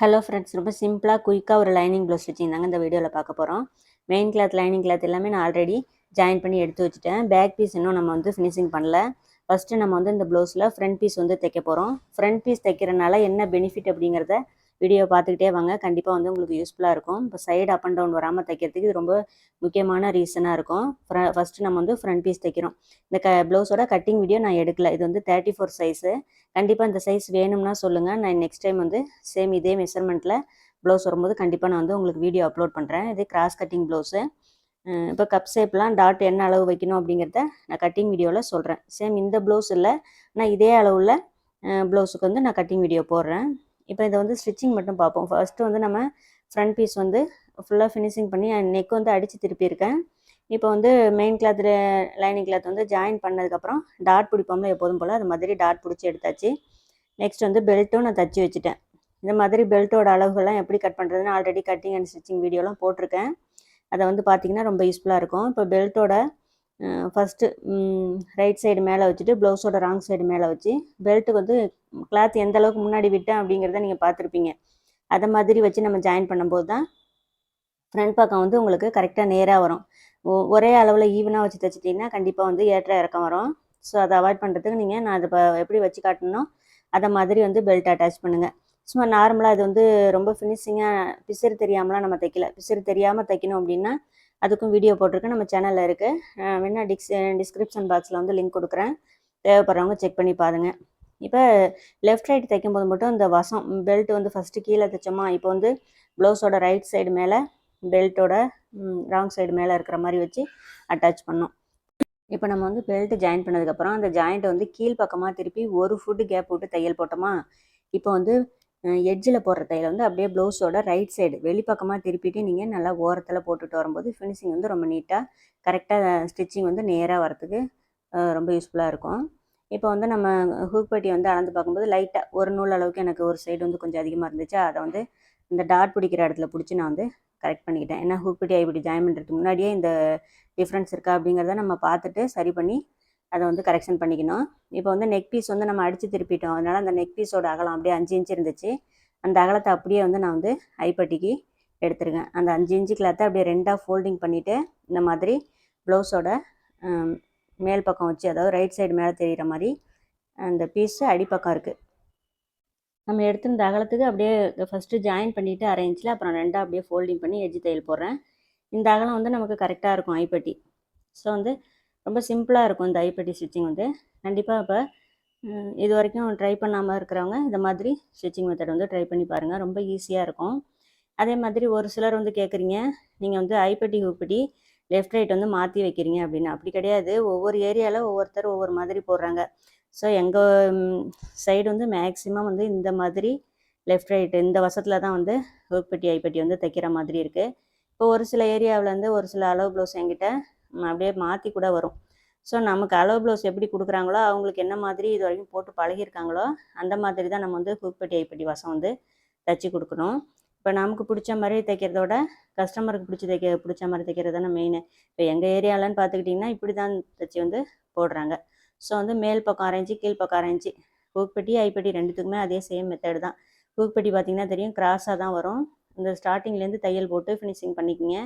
Hello friends ரொம்ப சிம்பிளாக குயிக்காக ஒரு லைனிங் ப்ளவுஸ் வச்சுருந்தாங்க. இந்த வீடியோவில் பார்க்க போகிறோம் மெயின் கிளாத் லைனிங் கிளாத் எல்லாமே நான் ஆல்ரெடி ஜாயின் பண்ணி எடுத்து வச்சுட்டேன். பேக் பீஸ் இன்னும் நம்ம வந்து ஃபினிஷிங் பண்ணல. ஃபஸ்ட்டு நம்ம வந்து இந்த ப்ளவுஸில் ஃப்ரண்ட் பீஸ் வந்து தைக்க போகிறோம் ஃப்ரண்ட் பீஸ் தைக்கிறனால என்ன பெனிஃபிட் அப்படிங்கிறத வீடியோ பார்த்துக்கிட்டே வாங்க. கண்டிப்பாக வந்து உங்களுக்கு யூஸ்ஃபுல்லாக இருக்கும். இப்போ சைடு அப் அண்ட் டவுன் வராமல் தைக்கிறதுக்கு இது ரொம்ப முக்கியமான ரீசனாக இருக்கும். ஃபஸ்ட்டு நம்ம வந்து ஃப்ரண்ட் பீஸ் தைக்கிறோம். இந்த க ப்ளவுஸோட கட்டிங் வீடியோ நான் எடுக்கல. இது வந்து தேர்ட்டி ஃபோர் சைஸு கண்டிப்பாக இந்த சைஸ் வேணும்னா சொல்லுங்கள் நான் நெக்ஸ்ட் டைம் வந்து சேம் இதே மெஷர்மெண்ட்டில் ப்ளவுஸ் வரும்போது கண்டிப்பாக நான் வந்து உங்களுக்கு வீடியோ அப்லோட் பண்ணுறேன் இது கிராஸ் கட்டிங் ப்ளவுஸு இப்போ கப் ஷேப்லாம் டாட் என்ன அளவு வைக்கணும் அப்படிங்கிறத நான் கட்டிங் வீடியோவில் சொல்கிறேன் சேம் இந்த ப்ளவுஸ் இல்லை. நான் இதே அளவில் ப்ளவுஸுக்கு வந்து நான் கட்டிங் வீடியோ போடுறேன். இப்போ இதை வந்து ஸ்டிச்சிங் மட்டும் பார்ப்போம். ஃபஸ்ட்டு வந்து நம்ம ஃப்ரண்ட் பீஸ் வந்து ஃபுல்லாக ஃபினிஷிங் பண்ணி நெக் வந்து அடித்து திருப்பியிருக்கேன். இப்போ வந்து மெயின் கிளாத்து லைனிங் கிளாத் வந்து ஜாயின் பண்ணதுக்கப்புறம் டாட் பிடிப்போம்ல எப்போதும் போல் அது மாதிரி டாட் பிடிச்சி எடுத்தாச்சு. நெக்ஸ்ட் வந்து பெல்ட்டும் நான் தச்சு வச்சுட்டேன். இந்த மாதிரி பெல்ட்டோட அளவுகள்லாம் எப்படி கட் பண்ணுறதுன்னு ஆல்ரெடி கட்டிங் அண்ட் ஸ்டிச்சிங் வீடியோலாம் போட்டிருக்கேன். அதை வந்து பார்த்திங்கன்னா ரொம்ப யூஸ்ஃபுல்லாக இருக்கும். இப்போ பெல்ட்டோட ஃபஸ்ட்டு ரைட் சைடு மேலே வச்சுட்டு ப்ளவுஸோட ராங் சைடு மேலே வச்சு பெல்ட்டுக்கு வந்து கிளாத் எந்த அளவுக்கு முன்னாடி விட்டேன் அப்படிங்கிறத நீங்கள் பார்த்துருப்பீங்க. அதை மாதிரி வச்சு நம்ம ஜாயின் பண்ணும்போது தான் ஃப்ரண்ட் பக்கம் வந்து உங்களுக்கு கரெக்டாக நேராக வரும். ஒரே அளவில் ஈவனாக வச்சு தைச்சிட்டிங்கன்னா கண்டிப்பாக வந்து ஏற்ற இறக்கம் வரும். ஸோ அதை அவாய்ட் பண்ணுறதுக்கு நீங்கள் நான் அதை எப்படி வச்சு காட்டணும் அதை மாதிரி வந்து பெல்ட் அட்டாச் பண்ணுங்கள் சும்மா நார்மலாக இது வந்து ரொம்ப ஃபினிஷிங்காக பிசிறு தெரியாமலாம் நம்ம தைக்கல. பிசிறு தெரியாமல் தைக்கணும் அப்படின்னா அதுக்கும் வீடியோ போட்டிருக்கேன் நம்ம சேனலில் இருக்குது வேணா டிக்ஸ் டிஸ்கிரிப்ஷன் பாக்ஸில் வந்து லிங்க் கொடுக்குறேன். தேவைப்படுறவங்க செக் பண்ணி பாருங்கள் இப்போ லெஃப்ட் ரைட் தைக்கும்போது மட்டும் இந்த வசம் பெல்ட் வந்து ஃபஸ்ட்டு கீழே தைச்சோமா இப்போ வந்து ப்ளவுஸோட ரைட் சைடு மேலே பெல்ட்டோட ராங் சைடு மேலே இருக்கிற மாதிரி வச்சு அட்டாச் பண்ணோம். இப்போ நம்ம வந்து பெல்ட்டு ஜாயின் பண்ணதுக்கப்புறம் அந்த ஜாயிண்ட்டை வந்து கீழ் பக்கமாக திருப்பி ஒரு ஃபுட்டு கேப் விட்டு தையல் போட்டோமா இப்போ வந்து எட்ஜில் போடுற தையல் வந்து அப்படியே ப்ளவுஸோட ரைட் சைடு வெளிப்பக்கமாக திருப்பிட்டு நீங்கள் நல்லா ஓரத்தில் போட்டுட்டு வரும்போது ஃபினிஷிங் வந்து ரொம்ப நீட்டாக கரெக்டாக ஸ்டிச்சிங் வந்து நேராக வரத்துக்கு ரொம்ப யூஸ்ஃபுல்லாக இருக்கும். இப்போ வந்து நம்ம ஹூக் பட்டி வந்து அளந்து பார்க்கும்போது லைட்டாக ஒரு நூல் அளவுக்கு எனக்கு ஒரு சைடு வந்து கொஞ்சம் அதிகமாக இருந்துச்சு. அதை வந்து இந்த டாட் பிடிக்கிற இடத்துல பிடிச்சி நான் வந்து கரெக்ட் பண்ணிக்கிட்டேன் ஏன்னா ஹூக் பட்டி ஜாயின் பண்ணுறதுக்கு முன்னாடியே இந்த டிஃப்ரென்ஸ் இருக்கா அப்படிங்கிறத நம்ம பார்த்துட்டு சரி பண்ணி அதை வந்து கரெக்ஷன் பண்ணிக்கணும். இப்போ வந்து நெக் பீஸ் வந்து நம்ம அடித்து திருப்பிட்டோம். அதனால் அந்த நெக் பீஸோட அகலம் அப்படியே அஞ்சு இன்ச்சு இருந்துச்சு. அந்த அகலத்தை அப்படியே வந்து நான் வந்து ஐப்பட்டிக்கு எடுத்துருக்கேன். அந்த அஞ்சு இன்ச்சு கிளாத்தை அப்படியே ரெண்டாக ஃபோல்டிங் பண்ணிவிட்டு இந்த மாதிரி ப்ளவுஸோட மேல் பக்கம் வச்சு அதாவது ரைட் சைடு மேலே தெரிகிற மாதிரி அந்த பீஸு அடிப்பக்கம் இருக்குது நம்ம எடுத்துருந்த அகலத்துக்கு அப்படியே ஃபஸ்ட்டு ஜாயின் பண்ணிவிட்டு அரை இன்ச்சில் அப்புறம் ரெண்டாக அப்படியே ஃபோல்டிங் பண்ணி எஜ்ஜி தையல் போடுறேன். இந்த அகலம் வந்து நமக்கு கரெக்டாக இருக்கும் ஐப்பட்டி ஸோ வந்து ரொம்ப சிம்பிளாக இருக்கும் இந்த ஐப்பட்டி ஸ்டிச்சிங் வந்து. கண்டிப்பாக இப்போ இது வரைக்கும் ட்ரை பண்ணாமல் இருக்கிறவங்க இந்த மாதிரி ஸ்டிச்சிங் மெத்தட் வந்து ட்ரை பண்ணி பாருங்கள் ரொம்ப ஈஸியாக இருக்கும். அதே மாதிரி ஒரு சிலர் வந்து கேட்குறீங்க நீங்கள் வந்து ஐப்பட்டி உப்பட்டி லெஃப்ட் ரைட் வந்து மாற்றி வைக்கிறீங்க அப்படின்னு. அப்படி கிடையாது. ஒவ்வொரு ஏரியாவில் ஒவ்வொருத்தர் ஒவ்வொரு மாதிரி போடுறாங்க. ஸோ எங்கள் சைடு வந்து மேக்ஸிமம் வந்து இந்த மாதிரி லெஃப்ட் ரைட்டு இந்த வசத்தில் தான் வந்து உப்பட்டி ஐப்பட்டி வந்து தைக்கிற மாதிரி இருக்குது இப்போ ஒரு சில ஏரியாவில் வந்து ஒரு சில அளவு ப்ளவுஸ் என்கிட்ட அப்படியே மாற்றி கூட வரும். ஸோ நமக்கு அளவு ப்ளவுஸ் எப்படி கொடுக்குறாங்களோ அவங்களுக்கு என்ன மாதிரி இது வரைக்கும் போட்டு பழகிருக்காங்களோ அந்த மாதிரி தான் நம்ம வந்து குப்பட்டி ஐப்பட்டி வசம் வந்து தைச்சி கொடுக்கணும். இப்போ நமக்கு பிடிச்ச மாதிரி தைக்கிறதோட கஸ்டமருக்கு பிடிச்சி தைக்க பிடிச்ச மாதிரி தைக்கிறது தானே மெயின் இப்போ எங்கள் ஏரியாலன்னு பார்த்துக்கிட்டிங்கன்னா இப்படி தான் தைச்சி வந்து போடுறாங்க. ஸோ வந்து மேல் பக்கம் அரைஞ்சி கீழ் பக்கம் அரைஞ்சி குப்பட்டி ஐப்பட்டி ரெண்டுத்துக்குமே அதே சேம் மெத்தடு தான். குப்பட்டி பார்த்திங்கன்னா தெரியும் கிராஸாக தான் வரும். இந்த ஸ்டார்டிங்லேருந்து தையல் போட்டு ஃபினிஷிங் பண்ணிக்கிங்க.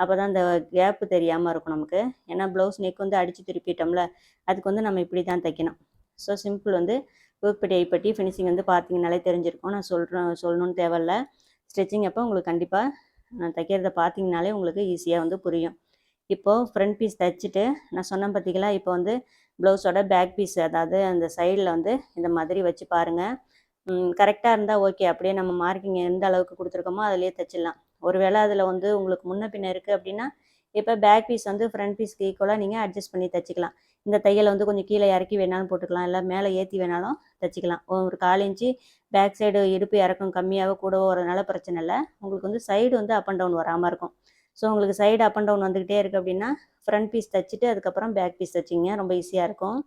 அப்போ தான் அந்த கேப்பு தெரியாமல் இருக்கும் நமக்கு. ஏன்னா ப்ளவுஸ் நெக் வந்து அடித்து திருப்பிட்டோம்ல அதுக்கு வந்து நம்ம இப்படி தான் தைக்கணும். ஸோ சிம்பிள் வந்து ஒர்க்பட்டி ஐப்பட்டி ஃபினிஷிங் வந்து பார்த்தீங்கனாலே தெரிஞ்சிருக்கும். நான் சொல்கிறேன் சொல்லணும்னு தேவையில்ல ஸ்டிச்சிங் அப்போ உங்களுக்கு கண்டிப்பாக நான் தைக்கிறத பார்த்தீங்கனாலே உங்களுக்கு ஈஸியாக வந்து புரியும். இப்போது ஃப்ரண்ட் பீஸ் தைச்சிட்டு நான் சொன்னேன் பார்த்தீங்களா இப்போ வந்து ப்ளவுஸோட பேக் பீஸ் அதாவது அந்த சைடில் வந்து இந்த மாதிரி வச்சு பாருங்கள் கரெக்டாக இருந்தால் ஓகே. அப்படியே நம்ம மார்க்கிங் எந்த அளவுக்கு கொடுத்துருக்கோமோ அதிலே தைச்சிடலாம். ஒருவேளை அதில் வந்து உங்களுக்கு முன்ன பின்ன இருக்குது அப்படின்னா இப்போ பேக் பீஸ் வந்து ஃப்ரண்ட் பீஸ்க்கு ஈக்குவலாக நீங்கள் அட்ஜஸ்ட் பண்ணி தைச்சிக்கலாம். இந்த தையலை வந்து கொஞ்சம் கீழே இறக்கி வேணாலும் போட்டுக்கலாம். இல்லை மேலே ஏற்றி வேணாலும் தைச்சிக்கலாம். ஒரு கால் இன்ச்சு பேக் சைடு இடுப்பு இறக்கம் கம்மியாகவோ கூடவோ வரதுனால பிரச்சனை இல்லை. உங்களுக்கு வந்து சைடு வந்து அப் அண்ட் டவுன் வராமல் இருக்கும். ஸோ உங்களுக்கு சைடு அப் அண்ட் டவுன் வந்துக்கிட்டே இருக்குது அப்படின்னா ஃப்ரண்ட் பீஸ் தைச்சிட்டு அதுக்கப்புறம் பேக் பீஸ் தைச்சிங்க. ரொம்ப ஈஸியாக இருக்கும்.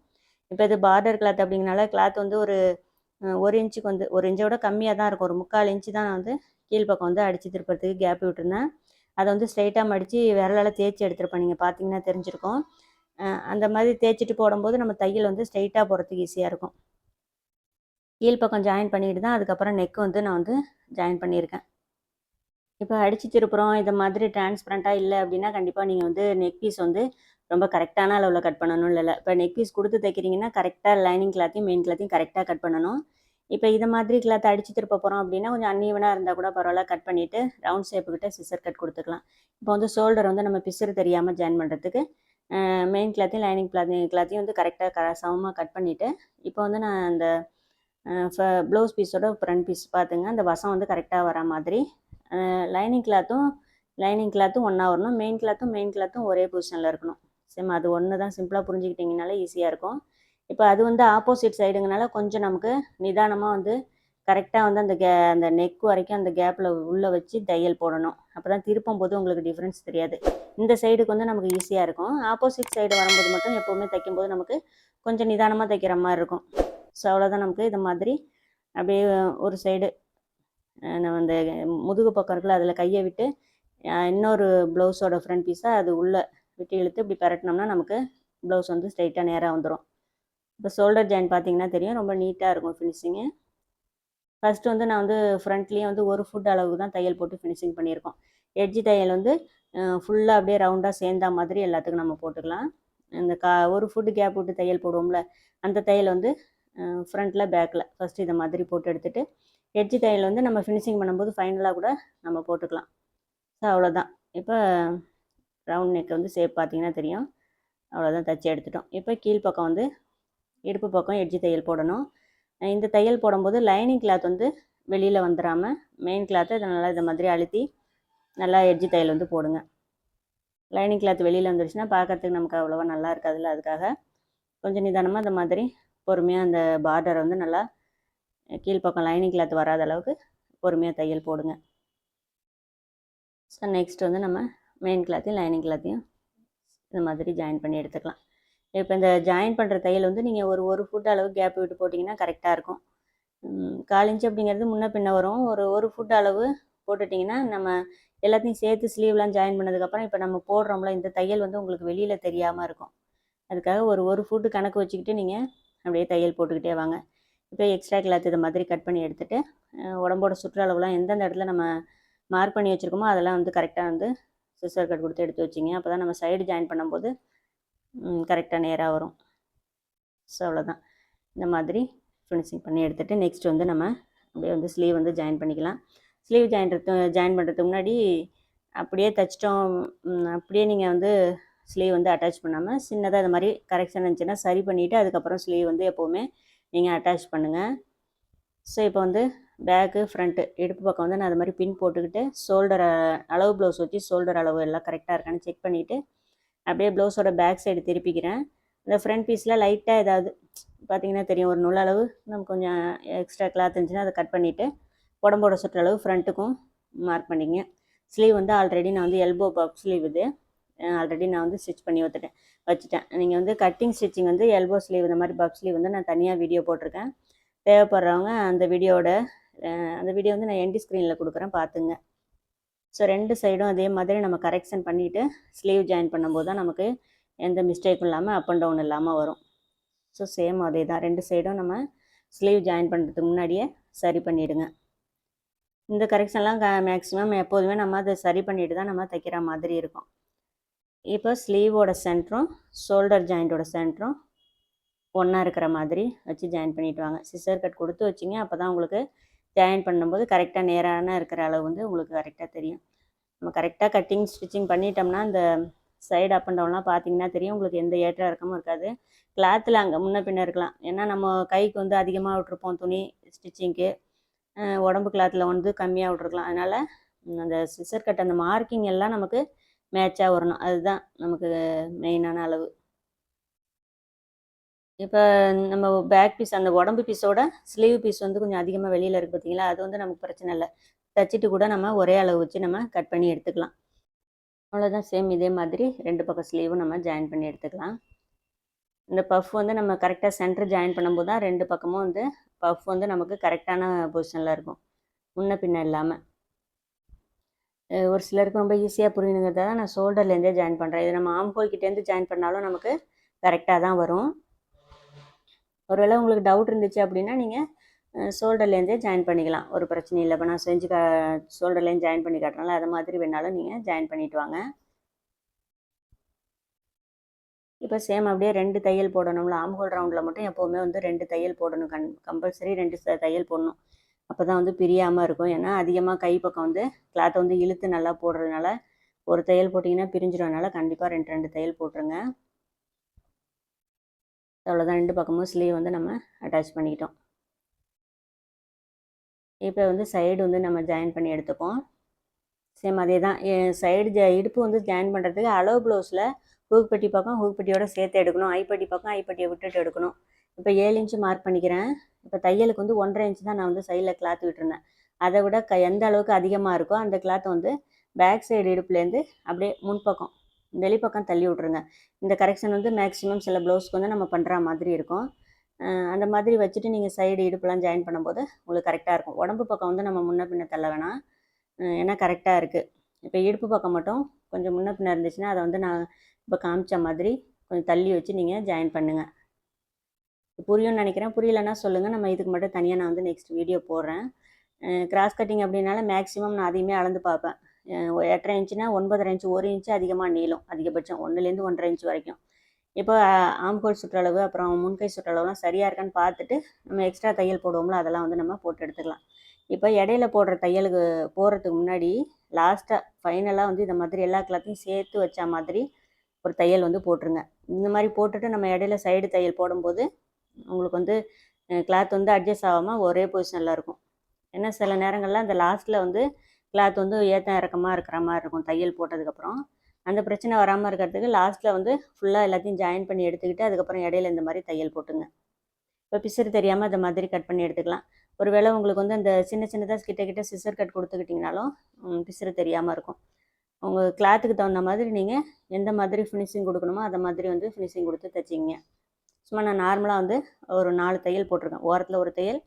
இப்போ இது பார்டர் கிளாத் அப்படிங்கனால கிளாத் வந்து ஒரு ஒரு இன்ச்சுக்கு வந்து ஒரு இன்ச்சோட கம்மியாக தான் இருக்கும். ஒரு முக்கால் இன்ச்சு தான் நான் வந்து கீழ்ப்பக்கம் வந்து அடித்து திருப்பறதுக்கு கேப் விட்டுருந்தேன். அதை வந்து ஸ்ட்ரைட்டாக மடித்து விரலால் தேய்ச்சி எடுத்துருப்பேன். நீங்கள் பார்த்தீங்கன்னா தெரிஞ்சிருக்கும். அந்த மாதிரி தேய்ச்சிட்டு போடும்போது நம்ம தையல் வந்து ஸ்ட்ரைட்டாக போகிறதுக்கு ஈஸியாக இருக்கும். கீழ்ப்பக்கம் ஜாயின் பண்ணிட்டு தான் அதுக்கப்புறம் நெக் வந்து நான் வந்து ஜாயின் பண்ணியிருக்கேன். இப்போ அடிச்சு திருப்புறோம் இந்த மாதிரி டிரான்ஸ்பரண்ட்டாக இல்லை அப்படின்னா கண்டிப்பாக நீங்கள் வந்து நெக் பீஸ் வந்து ரொம்ப கரெக்டான அளவில் கட் பண்ணணும். இல்லை இப்போ நெக் பீஸ் கொடுத்து தைக்கிறீங்கன்னா கரெக்டாக லைனிங் கிளாத்தையும் மெயின் கிளாத்தையும் கரெக்டாக கட் பண்ணணும். இப்போ இது மாதிரி கிளாத் அடிச்சு திருப்ப போகிறோம் அப்படின்னா கொஞ்சம் அன்னீவனாக இருந்தால் கூட பரவாயில்ல கட் பண்ணிவிட்டு ரவுண்ட் ஷேப்புக்கிட்ட சிசர் கட் கொடுத்துக்கலாம். இப்போ வந்து ஷோல்டர் வந்து நம்ம பிசுறு தெரியாமல் ஜாயின் பண்ணுறதுக்கு மெயின் கிளாத்தையும் லைனிங் கிளாத்தையும் கிளாத்தையும் வந்து கரெக்டாக க சமமாக கட் பண்ணிவிட்டு இப்போ வந்து நான் அந்த ப்ளவுஸ் பீஸோட ஃப்ரண்ட் பீஸ் பார்த்துங்க அந்த வசம் வந்து கரெக்டாக வர மாதிரி லைனிங் கிளாத்தும் லைனிங் கிளாத்தும் ஒன்றா வரணும். மெயின் கிளாத்தும் மெயின் கிளாத்தும் ஒரே பொசிஷனில் இருக்கணும். சேம் அது ஒன்று தான் சிம்பிளாக புரிஞ்சுக்கிட்டிங்கனாலே ஈஸியாக இருக்கும். இப்போ அது வந்து ஆப்போசிட் சைடுங்கனால கொஞ்சம் நமக்கு நிதானமாக வந்து கரெக்டாக வந்து அந்த கே அந்த நெக் வரைக்கும் அந்த கேப்பில் உள்ளே வச்சு தையல் போடணும். அப்போ தான் திருப்பும் போது உங்களுக்கு டிஃப்ரென்ஸ் தெரியாது. இந்த சைடுக்கு வந்து நமக்கு ஈஸியாக இருக்கும். ஆப்போசிட் சைடு வரும்போது மட்டும் எப்போவுமே தைக்கும்போது நமக்கு கொஞ்சம் நிதானமாக தைக்கிற மாதிரி இருக்கும். ஸோ அவ்வளோதான் நமக்கு இது மாதிரி. அப்படியே ஒரு சைடு நம்ம அந்த முதுகு பக்கம் இருக்குல்ல அதில் கையை விட்டு இன்னொரு ப்ளவுஸோட ஃப்ரண்ட் பீஸாக அது உள்ளே விட்டு இழுத்து இப்படி பரட்டினோம்னா நமக்கு ப்ளவுஸ் வந்து ஸ்ட்ரைட்டாக நேராக வந்துடும் இப்போ ஷோல்டர் ஜாயின் பார்த்தீங்கன்னா தெரியும் ரொம்ப நீட்டாக இருக்கும் ஃபினிஷிங்கு ஃபஸ்ட்டு வந்து நான் வந்து ஃப்ரண்ட்லேயும் வந்து ஒரு ஃபுட் அளவுக்கு தான் தையல் போட்டு ஃபினிஷிங் பண்ணியிருக்கோம். எட்ஜி தையல் வந்து ஃபுல்லாக அப்படியே ரவுண்டாக சேர்ந்தா மாதிரி எல்லாத்துக்கும் நம்ம போட்டுக்கலாம். இந்த கா ஒரு ஃபுட்டு கேப் விட்டு தையல் போடுவோம்ல அந்த தையல் வந்து ஃப்ரண்ட்டில் பேக்கில் ஃபஸ்ட்டு இதை மாதிரி போட்டு எடுத்துகிட்டு எட்ஜி தையல் வந்து நம்ம ஃபினிஷிங் பண்ணும்போது ஃபைனலாக கூட நம்ம போட்டுக்கலாம். ஸோ அவ்வளோதான் இப்போ ரவுண்ட் நெக் வந்து ஷேப் பார்த்தீங்கன்னா தெரியும். அவ்வளோதான் தைச்சி எடுத்துட்டோம். இப்போ கீழ்ப்பக்கம் வந்து இடுப்பு பக்கம் எட்ஜி தையல் போடணும். இந்த தையல் போடும்போது லைனிங் கிளாத் வந்து வெளியில் வந்துடாமல் மெயின் கிளாத்தை இதை நல்லா இதை மாதிரி அழுத்தி நல்லா எட்ஜி தையல் வந்து போடுங்க. லைனிங் கிளாத் வெளியில் வந்துருச்சுன்னா பார்க்கறதுக்கு நமக்கு அவ்வளோவா நல்லா இருக்காதுல்ல அதுக்காக கொஞ்சம் நிதானமாக இந்த மாதிரி பொறுமையாக அந்த பார்டரை வந்து நல்லா கீழ்ப்பக்கம் லைனிங் கிளாத் வராத அளவுக்கு பொறுமையாக தையல் போடுங்க. ஸோ நெக்ஸ்ட் வந்து நம்ம மெயின் கிளாத்தையும் லைனிங் கிளாத்தையும் இந்த மாதிரி ஜாயின் பண்ணி எடுத்துக்கலாம். இப்போ இந்த ஜாயின் பண்ணுற தையல் வந்து நீங்கள் ஒரு ஒரு ஃபுட் அளவு கேப் விட்டு போட்டிங்கன்னா கரெக்டாக இருக்கும். கால் அப்படிங்கிறது முன்ன பின்ன வரும். ஒரு ஒரு ஃபுட் அளவு போட்டுட்டிங்கன்னா நம்ம எல்லாத்தையும் சேர்த்து ஸ்லீவ்லாம் ஜாயின் பண்ணதுக்கப்புறம் இப்போ நம்ம போடுறோம்ல இந்த தையல் வந்து உங்களுக்கு வெளியில் தெரியாமல் இருக்கும். அதுக்காக ஒரு ஒரு ஃபுட்டு கணக்கு வச்சுக்கிட்டு நீங்கள் அப்படியே தையல் போட்டுக்கிட்டே வாங்க. இப்போ எக்ஸ்ட்ரா கிளாத் இது மாதிரி கட் பண்ணி எடுத்துகிட்டு உடம்போட சுற்றளவுலாம் எந்தெந்த இடத்துல நம்ம மார்க் பண்ணி வச்சுருக்கோமோ அதெல்லாம் வந்து கரெக்டாக வந்து சிஸ்டர் கட் கொடுத்து எடுத்து வச்சிங்க. அப்போ தான் நம்ம சைடு ஜாயின் பண்ணும்போது கரெக்டாக நேராக வரும். ஸோ அவ்வளோதான் இந்த மாதிரி ஃபினிஷிங் பண்ணி எடுத்துகிட்டு நெக்ஸ்ட் வந்து நம்ம அப்படியே வந்து ஸ்லீவ் வந்து ஜாயின் பண்ணிக்கலாம். ஸ்லீவ் ஜாயின் ஜாயின் பண்ணுறதுக்கு முன்னாடி அப்படியே தைச்சிட்டோம் அப்படியே நீங்கள் வந்து ஸ்லீவ் வந்து அட்டாச் பண்ணாமல் சின்னதாக இது மாதிரி கரெக்ஷன் இருந்துச்சுன்னா சரி பண்ணிவிட்டு அதுக்கப்புறம் ஸ்லீவ் வந்து எப்போவுமே நீங்கள் அட்டாச் பண்ணுங்கள் ஸோ இப்போ வந்து பேக்கு ஃப்ரண்ட்டு இடுப்பு பக்கம் வந்து நான் அது மாதிரி பின் போட்டுக்கிட்டு ஷோல்டர் அளவு ப்ளவுஸ் வச்சு ஷோல்டர் அளவு எல்லாம் கரெக்டாக இருக்கான்னு செக் பண்ணிவிட்டு அப்படியே ப்ளவுஸோட பேக் சைடு திருப்பிக்கிறேன். இந்த ஃப்ரண்ட் பீஸில் லைட்டாக ஏதாவது பார்த்தீங்கன்னா தெரியும் ஒரு நூல் அளவு நம்ம கொஞ்சம் எக்ஸ்ட்ரா கிளாத் இருந்துச்சுன்னா அதை கட் பண்ணிவிட்டு உடம்போட சுற்றளவு ஃப்ரண்ட்டுக்கும் மார்க் பண்ணிங்க. ஸ்லீவ் வந்து ஆல்ரெடி நான் வந்து எல்போ பப் ஸ்லீவ் இது. ஆல்ரெடி நான் வந்து ஸ்டிச் பண்ணி வச்சுட்டேன் வச்சுட்டேன். நீங்கள் வந்து கட்டிங் ஸ்டிச்சிங் வந்து எல்போ ஸ்லீவ் இந்த மாதிரி பப் ஸ்லீவ் வந்து நான் தனியாக வீடியோ போட்டிருக்கேன். தேவைப்படுறவங்க அந்த வீடியோட அந்த வீடியோ வந்து நான் என்டி ஸ்க்ரீனில் கொடுக்குறேன். பார்த்துங்க. ஸோ ரெண்டு சைடும் அதே மாதிரி நம்ம கரெக்ஷன் பண்ணிவிட்டு ஸ்லீவ் ஜாயின் பண்ணும்போது தான் நமக்கு எந்த மிஸ்டேக்கும் இல்லாமல் அப் அண்ட் டவுன் இல்லாமல் வரும். ஸோ சேம் அதே தான். ரெண்டு சைடும் நம்ம ஸ்லீவ் ஜாயின் பண்ணுறதுக்கு முன்னாடியே சரி பண்ணிவிடுங்க இந்த கரெக்ஷன்லாம் க மேக்ஸிமம் எப்போதுமே நம்ம அதை சரி பண்ணிவிட்டு தான் நம்ம தைக்கிற மாதிரி இருக்கும். இப்போ ஸ்லீவோட சென்டரும் ஷோல்டர் ஜாயிண்ட்டோட சென்டரும் ஒன்றா இருக்கிற மாதிரி வச்சு ஜாயின் பண்ணிவிட்டு வாங்க. சிசர் கட் கொடுத்து வச்சிங்க அப்போ தான் உங்களுக்கு ஜாயின் பண்ணும்போது கரெக்டாக நேரான இருக்கிற அளவு வந்து உங்களுக்கு கரெக்டாக தெரியும். நம்ம கரெக்டாக கட்டிங் ஸ்டிச்சிங் பண்ணிட்டோம்னா அந்த சைடு அப் அண்ட் டவுன்லாம் பார்த்தீங்கன்னா தெரியும். உங்களுக்கு எந்த ஏற்ற இறக்கமும் இருக்காது. கிளாத்தில் அங்கே முன்ன பின்ன இருக்கலாம். ஏன்னா நம்ம கைக்கு வந்து அதிகமாக விட்ருப்போம் துணி ஸ்டிச்சிங்க்கு உடம்பு கிளாத்தில் வந்து கம்மியாக விட்ருக்கலாம் அதனால் அந்த சிசர் கட் அந்த மார்க்கிங் எல்லாம் நமக்கு மேட்சாக வரணும். அதுதான் நமக்கு மெயினான அளவு. இப்போ நம்ம பேக் பீஸ் அந்த உடம்பு பீஸோட ஸ்லீவ் பீஸ் வந்து கொஞ்சம் அதிகமாக வெளியில் இருக்குது பார்த்தீங்களா? அது வந்து நமக்கு பிரச்சனை இல்லை. தைச்சிட்டு கூட நம்ம ஒரே அளவு வச்சு நம்ம கட் பண்ணி எடுத்துக்கலாம். அவ்வளோதான் சேம் இதே மாதிரி ரெண்டு பக்கம் ஸ்லீவும் நம்ம ஜாயின் பண்ணி எடுத்துக்கலாம். இந்த பஃப் வந்து நம்ம கரெக்டாக சென்டர் ஜாயின் பண்ணும்போது தான் ரெண்டு பக்கமும் வந்து பஃப் வந்து நமக்கு கரெக்டான பொசிஷனில் இருக்கும். முன்ன பின்ன இல்லாமல் ஒரு சிலருக்கு ரொம்ப ஈஸியாக புரியணுங்கிறத நான் ஷோல்டர்லேருந்தே ஜாயின் பண்ணுறேன் இது நம்ம ஆம்கோல் கிட்டேருந்து ஜாயின் பண்ணாலும் நமக்கு கரெக்டாக தான் வரும். ஒருவேளை உங்களுக்கு டவுட் இருந்துச்சு அப்படின்னா நீங்கள் ஷோல்டர்லேருந்தே ஜாயின் பண்ணிக்கலாம். ஒரு பிரச்சனையும் இல்லை. இப்போ நான் செஞ்சு கா ஷோல்டர்லேருந்து ஜாயின் பண்ணி காட்டுறேன்ல அது மாதிரி வேணாலும் நீங்கள் ஜாயின் பண்ணிட்டு வாங்க. இப்போ சேம் அப்படியே ரெண்டு தையல் போடணும்ல. ஆம்ஹோல் ரவுண்டில் மட்டும் எப்போவுமே வந்து ரெண்டு தையல் போடணும். கண் கம்பல்சரி ரெண்டு தையல் போடணும். அப்போ தான் வந்து பிரியாமல் இருக்கும். ஏன்னா அதிகமாக கை பக்கம் வந்து கிளாத்தை வந்து இழுத்து நல்லா போடுறதுனால ஒரு தையல் போட்டிங்கன்னா பிரிஞ்சிடும்னால கண்டிப்பாக ரெண்டு ரெண்டு தையல் போட்டுருங்க. அவ்வளோதான் ரெண்டு பக்கமும் ஸ்லீவ் வந்து நம்ம அட்டாச் பண்ணிக்கிட்டோம் இப்போ வந்து சைடு வந்து நம்ம ஜாயின் பண்ணி எடுத்துப்போம். சேம் அதே தான் சைடு ஜ இடுப்பு வந்து ஜாயின் பண்ணுறதுக்கு அளவு ப்ளவுஸில் ஹூக் பக்கம் ஹூக் சேர்த்து எடுக்கணும். ஐப்பட்டி பக்கம் ஐப்பட்டியை விட்டுட்டு எடுக்கணும். இப்போ ஏழு இன்ச்சு மார்க் பண்ணிக்கிறேன். இப்போ தையலுக்கு வந்து ஒன்றரை இன்ச்சு தான் நான் வந்து சைடில் கிளாத் விட்டுருந்தேன். அதை விட க எந்த அளவுக்கு அதிகமாக இருக்கோ அந்த கிளாத்தை வந்து பேக் சைடு இடுப்புலேருந்து அப்படியே முன்பக்கம் வெளிப்பக்கம் தள்ளி விட்ருங்க இந்த கரெக்ஷன் வந்து மேக்ஸிமம் சில ப்ளவுஸ்க்கு வந்து நம்ம பண்ணுற மாதிரி இருக்கும். அந்த மாதிரி வச்சுட்டு நீங்கள் சைடு இடுப்புலாம் ஜாயின் பண்ணும்போது உங்களுக்கு கரெக்டாக இருக்கும். உடம்பு பக்கம் வந்து நம்ம முன்ன பின்ன தள்ள வேணாம். ஏன்னா கரெக்டாக இருக்குது இப்போ இடுப்பு பக்கம் மட்டும் கொஞ்சம் முன்ன பின்ன இருந்துச்சுன்னா அதை வந்து நான் இப்போ காமிச்ச மாதிரி கொஞ்சம் தள்ளி வச்சு நீங்கள் ஜாயின் பண்ணுங்கள் புரியும்னு நினைக்கிறேன். புரியலன்னா சொல்லுங்கள் நம்ம இதுக்கு மட்டும் தனியாக நான் வந்து நெக்ஸ்ட் வீடியோ போடுறேன். கிராஸ் கட்டிங் அப்படின்னால மேக்ஸிமம் நான் அதையுமே அளந்து பார்ப்பேன். எட்டரை இன்ச்சுனா ஒன்பதரை இன்ச்சு ஒரு இன்ச்சு அதிகமாக நீளும். அதிகபட்சம் ஒன்றுலேருந்து ஒன்றரை இன்ச்சு வரைக்கும். இப்போ ஆம்கோல் சுற்றளவு அப்புறம் முன்கை சுற்றளவுலாம் சரியாக இருக்கான்னு பார்த்துட்டு நம்ம எக்ஸ்ட்ரா தையல் போடுவோம்ல அதெல்லாம் வந்து நம்ம போட்டு எடுத்துக்கலாம். இப்போ இடையில போடுற தையலுக்கு போடுறதுக்கு முன்னாடி லாஸ்ட்டாக ஃபைனலாக வந்து இந்த மாதிரி எல்லா கிளாத்தையும் சேர்த்து வச்ச மாதிரி ஒரு தையல் வந்து போட்டுருங்க. இந்த மாதிரி போட்டுட்டு நம்ம இடையில சைடு தையல் போடும்போது உங்களுக்கு வந்து கிளாத் வந்து அட்ஜஸ்ட் ஆகாமல் ஒரே பொசிஷனில் இருக்கும். ஏன்னா சில நேரங்களில் அந்த லாஸ்ட்டில் வந்து கிளாத் வந்து ஏற்ற இறக்கமாக இருக்கிற மாதிரி இருக்கும் தையல் போட்டதுக்கப்புறம் அந்த பிரச்சனை வராமல் இருக்கிறதுக்கு லாஸ்ட்டில் வந்து ஃபுல்லாக எல்லாத்தையும் ஜாயின் பண்ணி எடுத்துக்கிட்டு அதுக்கப்புறம் இடையில இந்த மாதிரி தையல் போட்டுங்க. இப்போ பிசரு தெரியாமல் அந்த மாதிரி கட் பண்ணி எடுத்துக்கலாம். ஒருவேளை உங்களுக்கு வந்து அந்த சின்ன சின்னதாக கிட்ட கிட்ட சிசர் கட் கொடுத்துக்கிட்டிங்கனாலும் ம், தெரியாமல் இருக்கும். உங்கள் கிளாத்துக்கு தகுந்த மாதிரி நீங்கள் எந்த மாதிரி ஃபினிஷிங் கொடுக்கணுமோ அந்த மாதிரி வந்து ஃபினிஷிங் கொடுத்து தைச்சிங்க சும்மா நான் நார்மலாக வந்து ஒரு நாலு தையல் போட்டிருக்கேன். ஓரத்தில் ஒரு தையல்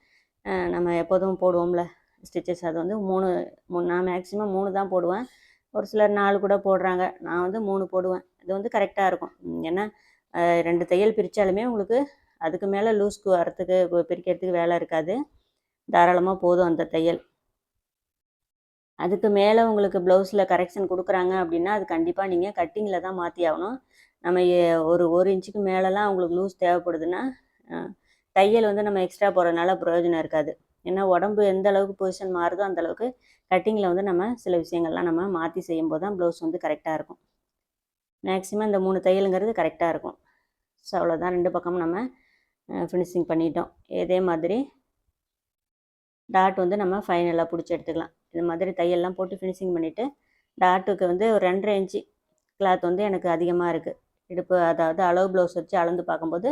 நம்ம எப்போதும் போடுவோம்ல ஸ்டிச்சஸ் அது வந்து மூணு மூணு நான் மேக்ஸிமம் மூணு தான் போடுவேன். ஒரு சிலர் நாலு கூட போடுறாங்க. நான் வந்து மூணு போடுவேன். இது வந்து கரெக்டாக இருக்கும். ஏன்னா ரெண்டு தையல் பிரித்தாலுமே உங்களுக்கு அதுக்கு மேலே லூஸ்க்கு வரத்துக்கு இப்போ பிரிக்கிறதுக்கு வேலை இருக்காது. தாராளமாக போதும் அந்த தையல். அதுக்கு மேலே உங்களுக்கு ப்ளவுஸில் கரெக்ஷன் கொடுக்குறாங்க அப்படின்னா அது கண்டிப்பாக நீங்கள் கட்டிங்கில் தான் மாற்றி ஆகணும். நம்ம ஒரு ஒரு இன்ச்சுக்கு மேலெலாம் உங்களுக்கு லூஸ் தேவைப்படுதுன்னா தையல் வந்து நம்ம எக்ஸ்ட்ரா போகிறதுனால பிரயோஜனம் இருக்காது. ஏன்னா உடம்பு எந்த அளவுக்கு பொசிஷன் மாறுதோ அந்த அளவுக்கு கட்டிங்கில் வந்து நம்ம சில விஷயங்கள்லாம் நம்ம மாற்றி செய்யும்போது தான் ப்ளவுஸ் வந்து கரெக்டாக இருக்கும். மேக்ஸிமம் இந்த மூணு தையலுங்கிறது கரெக்டாக இருக்கும். ஸோ அவ்வளோதான் ரெண்டு பக்கமும் நம்ம ஃபினிஷிங் பண்ணிட்டோம். இதே மாதிரி டாட் வந்து நம்ம ஃபைனலாக பிடிச்சி எடுத்துக்கலாம். இது மாதிரி தையல்லாம் போட்டு ஃபினிஷிங் பண்ணிவிட்டு டாட்டுக்கு வந்து ஒரு ரெண்டரை இன்ச்சு கிளாத் வந்து எனக்கு அதிகமாக இருக்குது இடுப்பு அதாவது அளவு ப்ளவுஸ் வச்சு அளந்து பார்க்கும்போது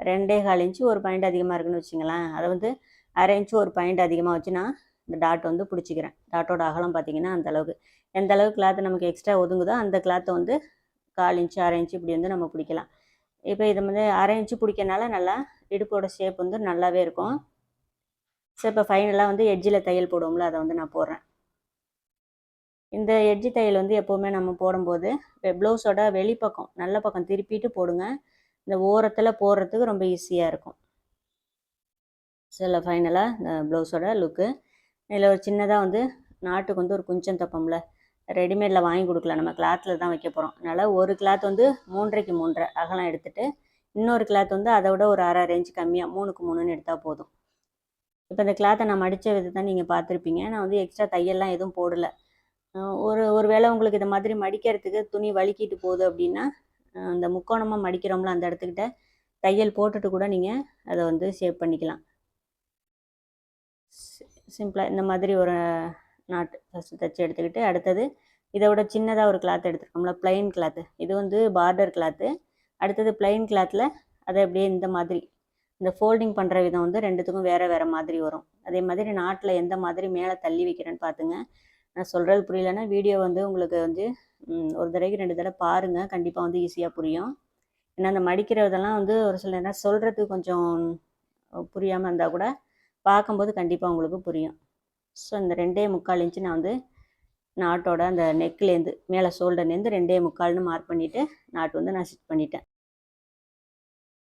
ரெண்டே கால் இன்ச்சு ஒரு பாயிண்ட் அதிகமாக இருக்குன்னு வச்சுங்களேன். அதை வந்து அரை இன்ச்சு ஒரு பாயிண்ட் அதிகமாக வச்சு நான் இந்த டாட் வந்து பிடிச்சிக்கிறேன். டாட்டோட அகலம் பார்த்தீங்கன்னா அந்தளவுக்கு எந்த அளவுக்கு கிளாத் நமக்கு எக்ஸ்ட்ரா ஒதுங்குதோ அந்த கிளாத்தை வந்து கால் இன்ச்சு அரை இன்ச்சு இப்படி வந்து நம்ம பிடிக்கலாம். இப்போ இது வந்து அரை இன்ச்சு பிடிக்கனால நல்லா இடுப்போட ஷேப் வந்து நல்லாவே இருக்கும். ஸோ இப்போ ஃபைனலாக வந்து எட்ஜில் தையல் போடுவோம்ல அதை வந்து நான் போடுறேன். இந்த எட்ஜி தையல் வந்து எப்போவுமே நம்ம போடும்போது ப்ளவுஸோட வெளிப்பக்கம் நல்ல பக்கம் திருப்பிட்டு போடுங்க. இந்த ஓரத்தில் போடுறதுக்கு ரொம்ப ஈஸியாக இருக்கும். சில ஃபைனலாக இந்த ப்ளவுஸோட லுக்கு இதில் ஒரு சின்னதாக வந்து நாட்டுக்கு வந்து ஒரு குஞ்சம் தப்பம்ல. ரெடிமேடில் வாங்கி கொடுக்கல நம்ம கிளாத்தில் தான் வைக்க போகிறோம் அதனால் ஒரு கிளாத் வந்து மூன்றரைக்கு மூன்றரை அகலம் எடுத்துகிட்டு இன்னொரு கிளாத் வந்து அதை விட ஒரு அரை ரேஞ்ச் கம்மியாக மூணுக்கு மூணுன்னு எடுத்தால் போதும். இப்போ இந்த கிளாத்தை நான் மடித்த விதத்தை நீங்கள் பார்த்துருப்பீங்க. நான் வந்து எக்ஸ்ட்ரா தையல்லாம் எதுவும் போடலை. ஒரு ஒரு வேளை உங்களுக்கு இந்த மாதிரி மடிக்கிறதுக்கு துணி வலிக்கிட்டு போகுது அப்படின்னா அந்த முக்கோணமாக மடிக்கிறோம்ல அந்த இடத்துக்கிட்ட தையல் போட்டுட்டு கூட நீங்கள் அதை வந்து சேவ் பண்ணிக்கலாம். சிம்பிளாக இந்த மாதிரி ஒரு நாட் ஃபஸ்ட்டு தைச்சி எடுத்துக்கிட்டு அடுத்தது இதை விட சின்னதாக ஒரு கிளாத் எடுத்துருக்கோம்ல பிளைன் கிளாத்து இது வந்து பார்டர் கிளாத்து அடுத்தது பிளைன் கிளாத்தில் அதை அப்படியே இந்த மாதிரி இந்த ஃபோல்டிங் பண்ணுற விதம் வந்து ரெண்டுத்துக்கும் வேறு வேறு மாதிரி வரும். அதே மாதிரி நாட்டில் எந்த மாதிரி மேலே தள்ளி வைக்கிறேன்னு பார்த்துங்க நான் சொல்கிறது புரியலன்னா வீடியோ வந்து உங்களுக்கு வந்து ஒரு தடவைக்கு ரெண்டு தடவை பாருங்கள் கண்டிப்பாக வந்து ஈஸியாக புரியும். ஏன்னா அந்த மடிக்கிறதெல்லாம் வந்து ஒரு சில நேரம் சொல்கிறதுக்கு கொஞ்சம் புரியாமல் இருந்தால் கூட பார்க்கும்போது கண்டிப்பாக உங்களுக்கு புரியும். ஸோ இந்த ரெண்டே முக்கால் இன்ச்சு நான் வந்து நாட்டோட அந்த நெக்லேருந்து மேலே ஷோல்டர்லேருந்து ரெண்டே முக்கால்னு மார்க் பண்ணிவிட்டு நாட்டு வந்து நான் ஸ்டிச் பண்ணிட்டேன்.